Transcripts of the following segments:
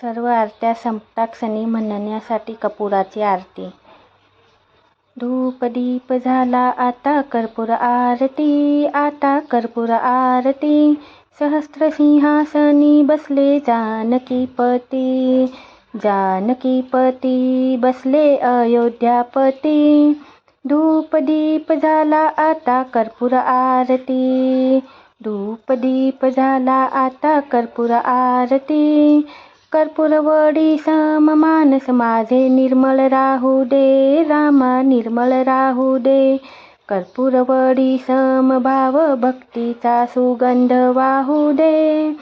सर्व आरत्या संपता सनी म्हणण्यासाठी कपुराची आरती. धूप दीप झाला आता कर्पूर आरती आता कर्पूर आरती. सहस्त्र सिंहासनी बसले जानकीपती जानकीपती बसले अयोध्यापती. धूप दीप झाला आता कर्पूर आरती धूप दीप झाला आता कर्पूर आरती. कर्पूरवडी सम मानस माझे निर्मळ राहू दे रामा निर्मळ राहू दे. कर्पूरवडी सम भाव भक्तीचा सुगंध वाहू दे.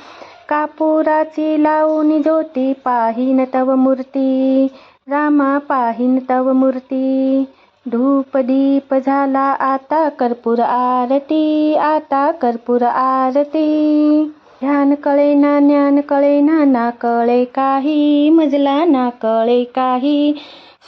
कापुराची लावून ज्योती पाहिन तव मूर्ती रामा पाहिन तव मूर्ती. धूप दीप झाला आता कर्पूर आरती आता कर्पूर आरती. ध्यान कळे ना ज्ञान कळे ना ना कळे काही. मजला ना कळे काही.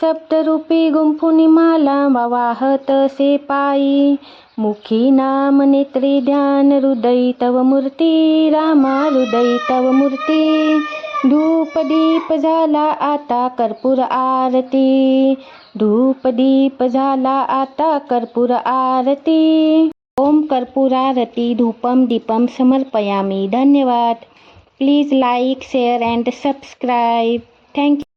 सप्तरूपी गुंफुनी माला वाहत से पायी. मुखी नाम नेत्री ध्यान हृदयी तव मूर्ती. रामा हृदयी तव मूर्ती. धूप दीप झाला आता कर्पूर आरती. धूप दीप झाला आता कर्पूर आरती. ओम कर्पूरारती धूपम दीपम समर्पयामी. धन्यवाद. Please like share and subscribe thank you